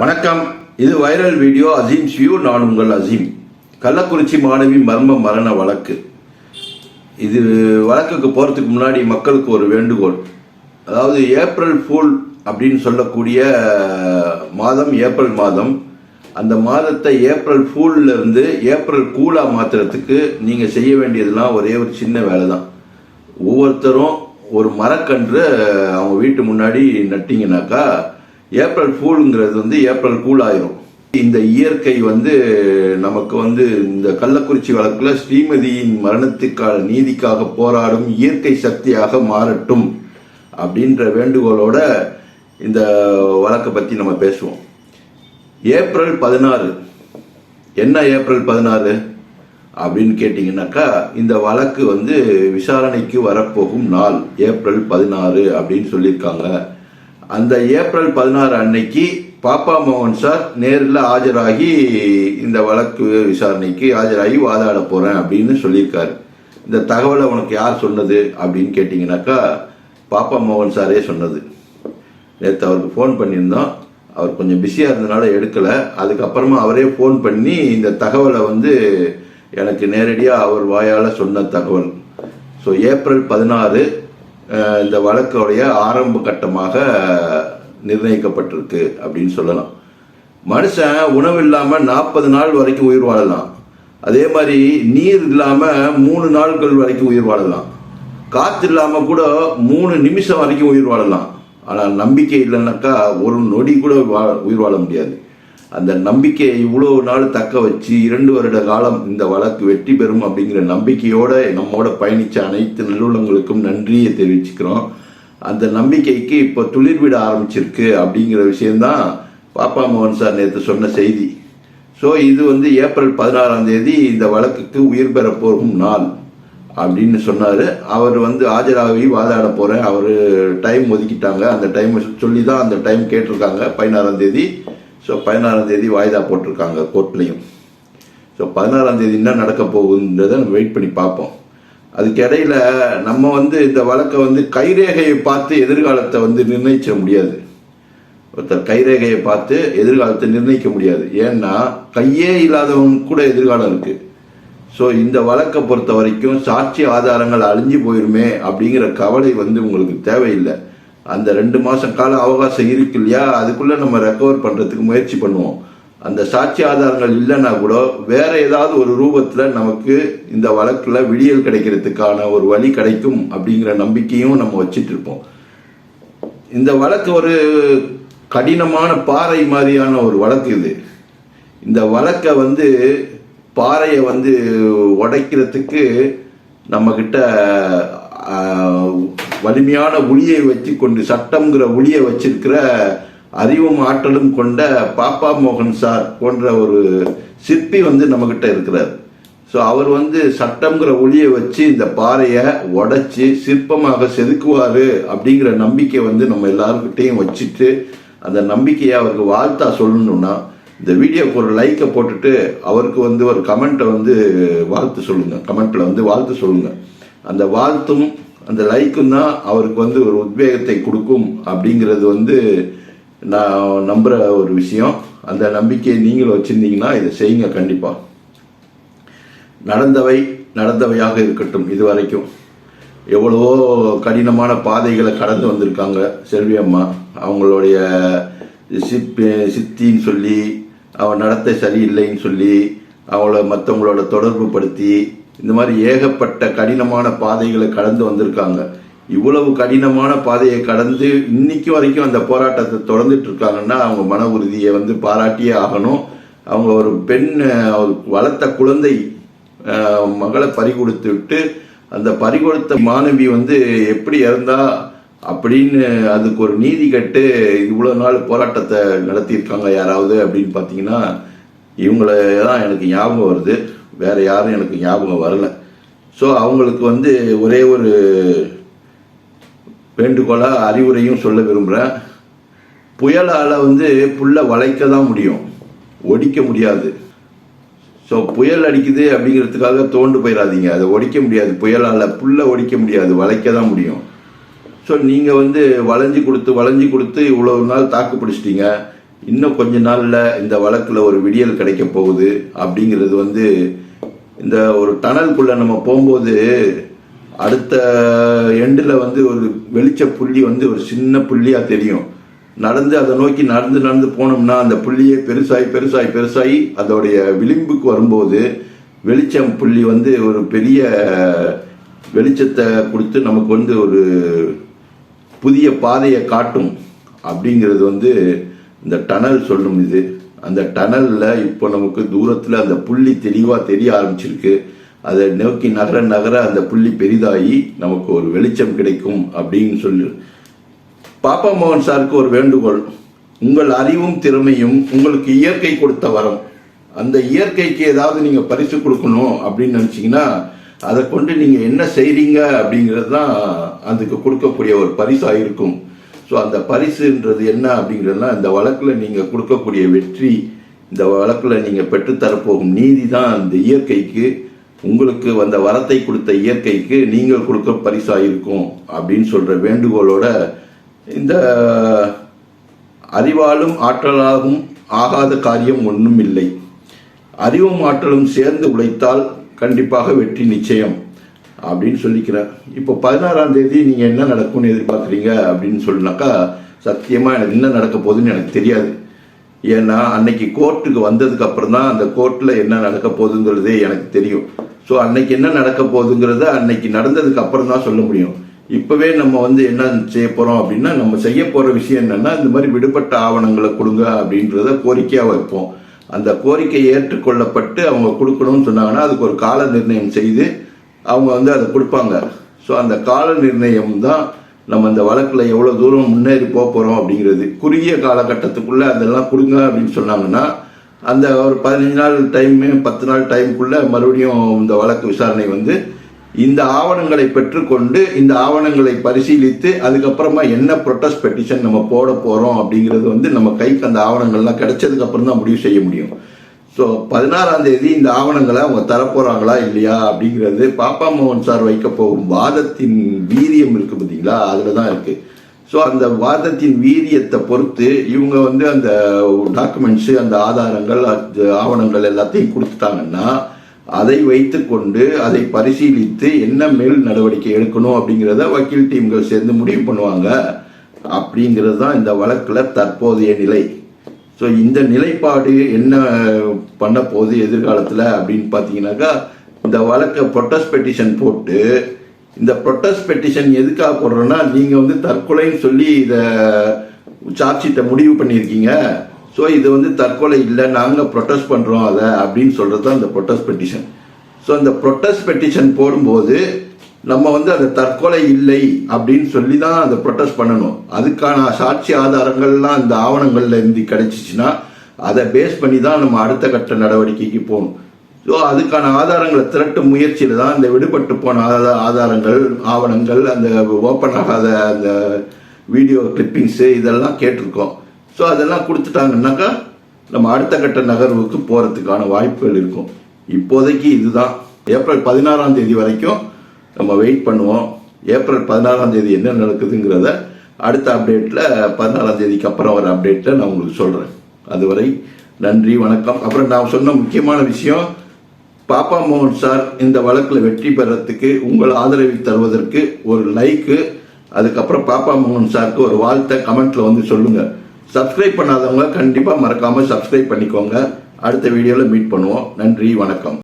வணக்கம். இது viral video Azeem ஷியூ நான் உங்கள் அசீம். கள்ளக்குறிச்சி மாணவி மர்ம மரண வழக்கு. இது வழக்குக்கு போகிறதுக்கு முன்னாடி மக்களுக்கு ஒரு வேண்டுகோள். அதாவது ஏப்ரல் ஃபூல் அப்படின்னு சொல்லக்கூடிய மாதம் ஏப்ரல் மாதம். அந்த மாதத்தை ஏப்ரல் ஃபூல்ல இருந்து ஏப்ரல் கூலாக மாற்றுறதுக்கு நீங்கள் செய்ய வேண்டியதுலாம் ஒரே ஒரு சின்ன வேலை தான் ஒவ்வொருத்தரும் ஒரு மரக்கன்று அவங்க வீட்டு முன்னாடி நட்டிங்கனாக்கா ஏப்ரல் ஃபூலுங்கிறது வந்து ஏப்ரல் கூல் ஆயிரும் இந்த இயற்கை வந்து நமக்கு வந்து இந்த கள்ளக்குறிச்சி வழக்குல ஸ்ரீமதியின் மரணத்துக்கான நீதிக்காக போராடும் இயற்கை சக்தியாக மாறட்டும் அப்படின்ற வேண்டுகோளோட இந்த வழக்கை பத்தி நம்ம பேசுவோம். ஏப்ரல் பதினாறு. என்ன ஏப்ரல் பதினாறு அப்படின்னு கேட்டிங்கனாக்கா இந்த வழக்கு வந்து விசாரணைக்கு வரப்போகும் நாள் ஏப்ரல் பதினாறு அப்படின்னு சொல்லியிருக்காங்க. அந்த ஏப்ரல் பதினாறு அன்னைக்கு பாப்பா மோகன் சார் நேரில் ஆஜராகி இந்த வழக்கு விசாரணைக்கு ஆஜராகி வாதாட போகிறேன் அப்படின்னு சொல்லியிருக்காரு. இந்த தகவலை உனக்கு யார் சொன்னது அப்படின்னு கேட்டிங்கனாக்கா பாப்பா மோகன் சாரே சொன்னது. நேற்று அவருக்கு ஃபோன் பண்ணியிருந்தோம். அவர் கொஞ்சம் பிஸியாக இருந்தனால எடுக்கலை. அதுக்கப்புறமா அவரே ஃபோன் பண்ணி இந்த தகவலை வந்து எனக்கு நேரடியாக அவர் வாயால் சொன்ன தகவல். ஸோ ஏப்ரல் பதினாறு இந்த வழக்குடைய ஆரம்ப கட்டமாக நிர்ணயிக்கப்பட்டிருக்கு அப்படின்னு சொல்லலாம். மனுஷன் உணவு இல்லாமல் நாற்பது நாள் வரைக்கும் உயிர் வாழலாம். அதே மாதிரி நீர் இல்லாமல் மூணு நாட்கள் வரைக்கும் உயிர் வாழலாம். காற்று இல்லாமல் கூட மூணு நிமிஷம் வரைக்கும் உயிர் வாழலாம். ஆனால் நம்பிக்கை இல்லைன்னாக்கா ஒரு நொடி கூட வா- உயிர் வாழ முடியாது. அந்த நம்பிக்கையை இவ்வளவு நாள் தக்க வச்சு இரண்டு வருட காலம் இந்த வழக்கு வெற்றி பெறும் அப்படிங்கிற நம்பிக்கையோட நம்மோட பயணிச்ச அனைத்து நல்லுள்ளங்களுக்கும் நன்றியை தெரிவிச்சுக்கிறோம். அந்த நம்பிக்கைக்கு இப்போ துளிர்விட ஆரம்பிச்சிருக்கு அப்படிங்கிற விஷயம்தான் பாப்பா மோகன் சார் நேற்று சொன்ன செய்தி. ஸோ இது வந்து ஏப்ரல் பதினாறாம் தேதி இந்த வழக்குக்கு உயிர் பெற போகும் நாள் அப்படின்னு சொன்னார். அவர் வந்து ஆஜராகி வாதாட போகிறேன் அவர் டைம் ஒதுக்கிட்டாங்க. அந்த டைம் சொல்லி தான் அந்த டைம் கேட்டிருக்காங்க. பதினாறாம் தேதி ஸோ பதினாறாம் தேதி வாய்தா போட்டிருக்காங்க கோர்ட்லேயும் ஸோ பதினாறாம் தேதி என்ன நடக்க போகுதுன்றதை நம்ம வெயிட் பண்ணி பார்ப்போம். அதுக்கிடையில் நம்ம வந்து இந்த வழக்கை வந்து கைரேகையை பார்த்து எதிர்காலத்தை வந்து நிர்ணயிச்சிட முடியாது. ஒருத்தர் கைரேகையை பார்த்து எதிர்காலத்தை நிர்ணயிக்க முடியாது. ஏன்னா கையே இல்லாதவங்க கூட எதிர்காலம் இருக்குது ஸோ இந்த வழக்கை பொறுத்த வரைக்கும் சாட்சி ஆதாரங்கள் அழிஞ்சு போயிருமே அப்படிங்கிற கவலை வந்து உங்களுக்கு தேவையில்லை. அந்த ரெண்டு மாதம் கால அவகாசம் இருக்கு இல்லையா? அதுக்குள்ளே நம்ம ரெக்கவர் பண்ணுறதுக்கு முயற்சி பண்ணுவோம். அந்த சாட்சி ஆதாரங்கள் இல்லைன்னா கூட வேற ஏதாவது ஒரு ரூபத்தில் நமக்கு இந்த வழக்கில் விடியல் கிடைக்கிறதுக்கான ஒரு வழி கிடைக்கும் அப்படிங்கிற நம்பிக்கையும் நம்ம வச்சிட்டு இருப்போம். இந்த வழக்கு ஒரு கடினமான பாறை மாதிரியான ஒரு வழக்கு இது. இந்த வழக்கை வந்து பாறையை வந்து உடைக்கிறதுக்கு நம்மக்கிட்ட வலிமையான ஒளியை வச்சு கொண்டு சட்டம்ங்கிற ஒளியை வச்சிருக்கிற அறிவும் ஆற்றலும் கொண்ட பாப்பா மோகன் சார் போன்ற ஒரு சிற்பி வந்து நம்மக்கிட்ட இருக்கிறார். ஸோ அவர் வந்து சட்டம்ங்கிற ஒளியை வச்சு இந்த பாறையை உடைச்சி சிற்பமாக செதுக்குவார் அப்படிங்கிற நம்பிக்கை வந்து நம்ம எல்லாருக்கிட்டையும் வச்சுட்டு அந்த நம்பிக்கையை அவருக்கு வாழ்த்தா சொல்லணும்னா இந்த வீடியோக்கு ஒரு லைக்கை போட்டுட்டு அவருக்கு வந்து ஒரு கமெண்ட்டை வந்து வாழ்த்து சொல்லுங்கள் கமெண்ட்டில் வந்து வாழ்த்து சொல்லுங்கள் அந்த வாழ்த்தும் அந்த லைக்கும் தான் அவருக்கு வந்து ஒரு உத்வேகத்தை கொடுக்கும் அப்படிங்கிறது வந்து நான் நம்புகிற ஒரு விஷயம். அந்த நம்பிக்கையை நீங்களும் வச்சுருந்தீங்கன்னா இதை செய்யுங்க கண்டிப்பாக நடந்தவை நடந்தவையாக இருக்கட்டும் இது வரைக்கும் எவ்வளவோ கடினமான பாதைகளை கடந்து வந்திருக்காங்க செல்வி அம்மா. அவங்களுடைய சித் சித்தின்னு சொல்லி அவன் நடத்தை சரியில்லைன்னு சொல்லி அவங்கள மற்றவங்களோட தொடர்பு படுத்தி இந்த மாதிரி ஏகப்பட்ட கடினமான பாதைகளை கடந்து வந்திருக்காங்க. இவ்வளவு கடினமான பாதையை கடந்து இன்னைக்கு வரைக்கும் அந்த போராட்டத்தை தொடர்ந்துட்டு இருக்காங்கன்னா அவங்க மன உறுதியை வந்து பாராட்டியே ஆகணும். அவங்க ஒரு பெண் வளர்த்த குழந்தை மகளை பறிகொடுத்து விட்டு அந்த பறிகொடுத்த மாணவி வந்து எப்படி இறந்தா அப்படின்னு அதுக்கு ஒரு நீதி கட்டு இவ்வளோ நாள் போராட்டத்தை நடத்தியிருக்காங்க யாராவது அப்படின்னு பார்த்தீங்கன்னா இவங்கள தான் எனக்கு ஞாபகம் வருது. வேறு யாரும் எனக்கு ஞாபகம் வரலை. ஸோ அவங்களுக்கு வந்து ஒரே ஒரு வேண்டுகோளாக அறிவுரையும் சொல்ல விரும்புகிறேன் புயலால் வந்து புல்லை வளைக்க தான் முடியும். ஒடிக்க முடியாது. ஸோ புயல் அடிக்குது அப்படிங்கிறதுக்காக தோண்டு போயிடாதீங்க அதை ஒடிக்க முடியாது. புயலால் புல்லை ஒடிக்க முடியாது. வளைக்க தான் முடியும். ஸோ நீங்கள் வந்து வளைஞ்சு கொடுத்து வளைஞ்சு கொடுத்து இவ்வளோ நாள் தாக்கு பிடிச்சிட்டீங்க. இன்னும் கொஞ்ச நாளில் இந்த வழக்கில் ஒரு விடியல் கிடைக்க போகுது அப்படிங்கிறது வந்து இந்த ஒரு டனல்குள்ளே நம்ம போகும்போது அடுத்த எண்டில் வந்து ஒரு வெளிச்ச புள்ளி வந்து ஒரு சின்ன புள்ளியாக தெரியும். நடந்து அதை நோக்கி நடந்து நடந்து போனோம்னா அந்த புள்ளியே பெருசாகி பெருசாகி பெருசாகி அதோடைய விளிம்புக்கு வரும்போது வெளிச்சம் புள்ளி வந்து ஒரு பெரிய வெளிச்சத்தை கொடுத்து நமக்கு வந்து ஒரு புதிய பாதையை காட்டும் அப்படிங்கிறது வந்து இந்த டனல் சொல்லும் இது. அந்த டனலில் இப்போ நமக்கு தூரத்தில் அந்த புள்ளி தெளிவாக தெரிய ஆரம்பிச்சிருக்கு. அதை நோக்கி நகர நகர அந்த புள்ளி பெரிதாகி நமக்கு ஒரு வெளிச்சம் கிடைக்கும் அப்படின்னு சொல்லி. பாப்பா மோகன் சாருக்கு ஒரு வேண்டுகோள். உங்கள் அறிவும் திறமையும் உங்களுக்கு இயற்கை கொடுத்த வரம். அந்த இயற்கைக்கு ஏதாவது நீங்கள் பரிசு கொடுக்கணும் அப்படின்னு நினச்சிங்கன்னா அதை கொண்டு நீங்கள் என்ன செய்கிறீங்க அப்படிங்கிறது தான் அதுக்கு கொடுக்கக்கூடிய ஒரு பரிசாக இருக்கும். ஸோ அந்த பரிசுன்றது என்ன அப்படிங்கிறதுனா இந்த வழக்கில் நீங்கள் கொடுக்கக்கூடிய வெற்றி இந்த வழக்கில் நீங்கள் பெற்றுத்தரப்போகும் நீதி தான் அந்த இயற்கைக்கு உங்களுக்கு வந்த வரத்தை கொடுத்த இயற்கைக்கு நீங்கள் கொடுக்க பரிசாக இருக்கும் அப்படின்னு சொல்கிற வேண்டுகோளோட இந்த அறிவாலும் ஆற்றலாகவும் ஆகாத காரியம் ஒன்றும் இல்லை அறிவும் ஆற்றலும் சேர்ந்து உழைத்தால் கண்டிப்பாக வெற்றி நிச்சயம். அப்படின்னு சொல்லிக்கிறார் இப்போ பதினாறாம் தேதி நீங்கள் என்ன நடக்கும்னு எதிர்பார்க்குறீங்க அப்படின்னு சொன்னாக்கா சத்தியமாக எனக்கு என்ன நடக்க போகுதுன்னு எனக்கு தெரியாது. ஏன்னா அன்னைக்கு கோர்ட்டுக்கு வந்ததுக்கு அப்புறம் தான் அந்த கோர்ட்டில் என்ன நடக்க போகுதுங்கிறதே எனக்கு தெரியும். ஸோ அன்னைக்கு என்ன நடக்க போகுதுங்கிறத அன்னைக்கு நடந்ததுக்கு அப்புறம் தான் சொல்ல முடியும். இப்போவே நம்ம வந்து என்ன செய்ய போகிறோம் அப்படின்னா நம்ம செய்ய போகிற விஷயம் என்னென்னா இந்த மாதிரி விடுபட்ட ஆவணங்களை கொடுங்க அப்படின்றத கோரிக்கையாக வைப்போம். அந்த கோரிக்கை ஏற்றுக்கொள்ளப்பட்டு அவங்க கொடுக்கணும்னு சொன்னாங்கன்னா அதுக்கு ஒரு கால நிர்ணயம் செய்து அவங்க வந்து அதை கொடுப்பாங்க. ஸோ அந்த கால நிர்ணயம் தான் நம்ம இந்த வழக்கில் எவ்வளோ தூரம் முன்னேறி போக போகிறோம் அப்படிங்கிறது. குறுகிய காலகட்டத்துக்குள்ளே அதெல்லாம் கொடுங்க அப்படின்னு சொன்னாங்கன்னா அந்த ஒரு பதினஞ்சு நாள் டைமு பத்து நாள் டைமுக்குள்ளே மறுபடியும் இந்த வழக்கு விசாரணை வந்து இந்த ஆவணங்களை பெற்றுக்கொண்டு இந்த ஆவணங்களை பரிசீலித்து அதுக்கப்புறமா என்ன ப்ரொட்டஸ்ட் பெட்டிஷன் நம்ம போட போகிறோம் அப்படிங்கிறது வந்து நம்ம கைக்கு அந்த ஆவணங்கள்லாம் கிடைச்சதுக்கப்புறம் தான் முடிவு செய்ய முடியும். ஸோ பதினாறாம் தேதி இந்த ஆவணங்களை அவங்க தரப்போறாங்களா இல்லையா அப்படிங்கிறது பாப்பா மோகன் சார் வைக்க போகும் வாதத்தின் வீரியம் இருக்கு பார்த்தீங்களா? அதில் தான் இருக்கு. ஸோ அந்த வாதத்தின் வீரியத்தை பொறுத்து இவங்க வந்து அந்த டாக்குமெண்ட்ஸு அந்த ஆதாரங்கள் அது ஆவணங்கள் எல்லாத்தையும் கொடுத்துட்டாங்கன்னா அதை வைத்துக்கொண்டு அதை பரிசீலித்து என்ன மேல் நடவடிக்கை எடுக்கணும் அப்படிங்கிறத வக்கீல் டீம்கள் சேர்ந்து முடிவு பண்ணுவாங்க. அப்படிங்கிறது தான் இந்த வழக்கில் தற்போதைய நிலை. ஸோ இந்த நிலைப்பாடு என்ன பண்ண போகுது எதிர்காலத்தில் அப்படின்னு பார்த்தீங்கன்னாக்கா இந்த வழக்கை ப்ரொட்டஸ்ட் பெட்டிஷன் போட்டு இந்த ப்ரொட்டஸ்ட் பெட்டிஷன் எதுக்காக போடுறோன்னா நீங்கள் வந்து தற்கொலைன்னு சொல்லி இதை சார்ஜ்ஷீட்டை முடிவு பண்ணியிருக்கீங்க. ஸோ இது வந்து தற்கொலை இல்லை நாங்கள் ப்ரொட்டஸ்ட் பண்ணுறோம் அதை அப்படின்னு சொல்கிறது தான் இந்த ப்ரொட்டஸ்ட் பெட்டிஷன் ஸோ இந்த ப்ரொட்டஸ்ட் பெட்டிஷன் போடும்போது நம்ம வந்து அது தற்கொலை இல்லை அப்படின்னு சொல்லி தான் அதை ப்ரொட்டஸ்ட் பண்ணணும். அதுக்கான சாட்சி ஆதாரங்கள்லாம் இந்த ஆவணங்கள்ல இருந்து கிடைச்சிச்சுன்னா அதை பேஸ் பண்ணி தான் நம்ம அடுத்த கட்ட நடவடிக்கைக்கு போகணும். ஸோ அதுக்கான ஆதாரங்களை திரட்டும் முயற்சியில் தான் இந்த விடுபட்டு போன ஆதாரங்கள் ஆவணங்கள் அந்த ஓப்பன் ஆகாத அந்த வீடியோ கிளிப்பிங்ஸு இதெல்லாம் கேட்டிருக்கோம். ஸோ அதெல்லாம் கொடுத்துட்டாங்கன்னாக்கா நம்ம அடுத்த கட்ட நகர்வுக்கு போகிறதுக்கான வாய்ப்புகள் இருக்கும். இப்போதைக்கு இதுதான். ஏப்ரல் பதினாறாம் தேதி வரைக்கும் நம்ம வெயிட் பண்ணுவோம். ஏப்ரல் பதினாலாம் தேதி என்ன நடக்குதுங்கிறத அடுத்த அப்டேட்டில் பதினாலாம் தேதிக்கு அப்புறம் வர அப்டேட்டில் நான் உங்களுக்கு சொல்கிறேன் அதுவரை நன்றி வணக்கம். அப்புறம் நான் சொன்ன முக்கியமான விஷயம் பாப்பா மோகன் சார் இந்த வழக்கில் வெற்றி பெறத்துக்கு உங்கள் ஆதரவை தருவதற்கு ஒரு லைக்கு அதுக்கப்புறம் பாப்பா மோகன் சாருக்கு ஒரு வாழ்த்தை கமெண்ட்ல வந்து சொல்லுங்க. சப்ஸ்கிரைப் பண்ணாதவங்க கண்டிப்பாக மறக்காமல் சப்ஸ்கிரைப் பண்ணிக்கோங்க. அடுத்த வீடியோவில் மீட் பண்ணுவோம். நன்றி வணக்கம்.